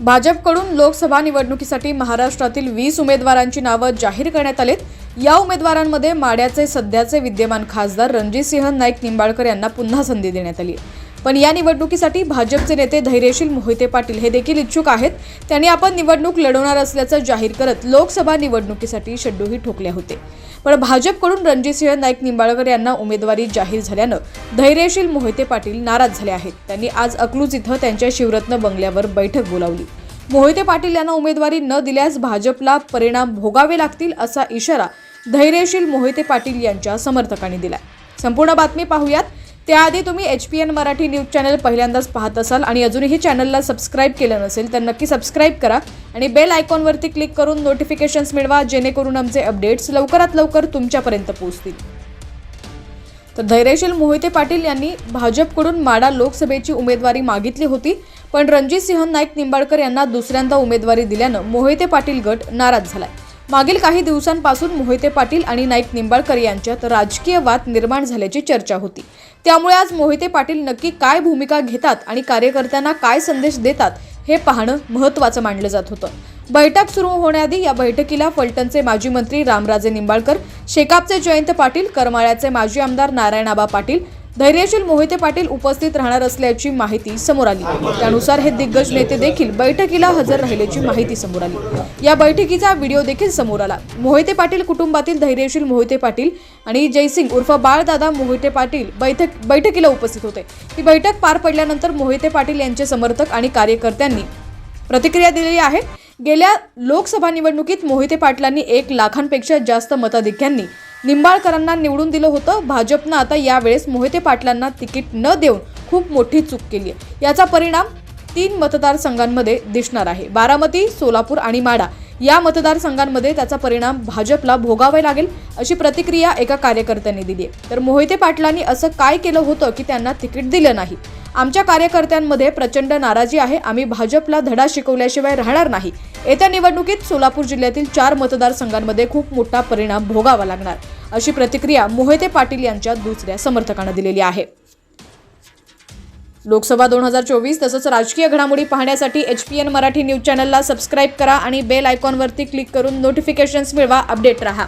भाजपकडून लोकसभा निवडणुकीसाठी महाराष्ट्रातील वीस उमेदवारांची नावं जाहीर करण्यात आलीत या उमेदवारांमध्ये माड्याचे सध्याचे विद्यमान खासदार रणजितसिंह नाईक निंबाळकर यांना पुन्हा संधी देण्यात आली आहे. पण या निवडणुकीसाठी भाजपचे नेते धैर्यशील मोहिते पाटील हे देखील इच्छुक आहेत. त्यांनी आपण निवडणूक लढवणार असल्याचं जाहीर करत लोकसभा निवडणुकीसाठी शड्डूही ठोकले होते. पण भाजपकडून रणजितसिंह नाईक निंबाळकर यांना उमेदवारी जाहीर झाल्यानं धैर्यशील मोहिते पाटील नाराज झाले आहेत. त्यांनी आज अकलूज इथं त्यांच्या शिवरत्न बंगल्यावर बैठक बोलावली. मोहिते पाटील यांना उमेदवारी न दिल्यास भाजपला परिणाम भोगावे लागतील असा इशारा धैर्यशील मोहिते पाटील यांच्या समर्थकांनी दिला संपूर्ण बातमी पाहूयात. त्याआधी तुम्ही H P N Marathi news channel पहिल्यांदाच पाहत असाल आणि अजूनही चॅनलला सबस्क्राईब केलं नसेल तर नक्की सबस्क्राईब करा आणि बेल आयकॉनवरती क्लिक करून नोटिफिकेशन्स मिळवा जेणेकरून आमचे अपडेट्स लवकरात लवकर तुमच्यापर्यंत पोहोचतील. तर धैर्यशील मोहिते पाटील यांनी भाजपकडून माडा लोकसभेची उमेदवारी मागितली होती पण रणजितसिंह नाईक निंबाळकर यांना दुसऱ्यांदा उमेदवारी दिल्यानं मोहिते पाटील गट नाराज झालाय. मागील काही दिवसांपासून मोहिते पाटील आणि नाईक निंबाळकर यांच्यात राजकीय वाद निर्माण झाल्याची चर्चा होती. त्यामुळे आज मोहिते पाटील नक्की काय भूमिका घेतात आणि कार्यकर्त्यांना काय संदेश देतात हे पाहणं महत्त्वाचं मानलं जात होतं. बैठक सुरू होण्याआधी या बैठकीला फलटणचे माजी मंत्री रामराजे निंबाळकर शेकापचे जयंत पाटील करमाळ्याचे माजी आमदार नारायणाबा पाटील धैर्यशील मोहिते पाटील उपस्थित राहणार असल्याची माहिती समोर आली. त्यानुसार हे दिग्गज नेते देखील बैठकीला हजर राहिल्याची माहिती समोर आली. या बैठकीचा व्हिडिओ देखील समोर आला. मोहिते पाटील कुटुंबातील धैर्यशील मोहिते पाटील आणि जयसिंग उर्फ बाळदादा मोहिते पाटील बैठक बैठकीला उपस्थित होते. ही बैठक पार पडल्यानंतर मोहिते पाटील यांचे समर्थक आणि कार्यकर्त्यांनी प्रतिक्रिया दिलेली आहे. गेल्या लोकसभा निवडणुकीत मोहिते पाटलांनी एक लाखांपेक्षा जास्त मताधिक्यांनी निंबाळकरांना निवडून दिलं होतं. भाजपनं आता यावेळेस मोहिते पाटलांना तिकीट न देऊन खूप मोठी चूक केली आहे. याचा परिणाम तीन मतदारसंघांमध्ये दिसणार आहे. बारामती सोलापूर आणि माडा या मतदारसंघांमध्ये त्याचा परिणाम भाजपला भोगावे लागेल अशी प्रतिक्रिया एका कार्यकर्त्यांनी दिली आहे. तर मोहिते पाटलांनी असं काय केलं होतं की त्यांना तिकीट दिलं नाही? आमच्या कार्यकर्त्यांमध्ये प्रचंड नाराजी आहे. आम्ही भाजपला धडा शिकवल्याशिवाय राहणार नाही. येत्या निवडणुकीत सोलापूर जिल्ह्यातील चार मतदारसंघांमध्ये खूप मोठा परिणाम भोगावा लागणार अशी प्रतिक्रिया मोहिते पाटील यांच्या दुसऱ्या समर्थकांना दिलेली आहे. लोकसभा दोन हजार चोवीस तसंच राजकीय घडामोडी पाहण्यासाठी H P N Marathi news चॅनलला सबस्क्राईब करा आणि बेल आयकॉनवरती क्लिक करून नोटिफिकेशन्स मिळवा. अपडेट रहा.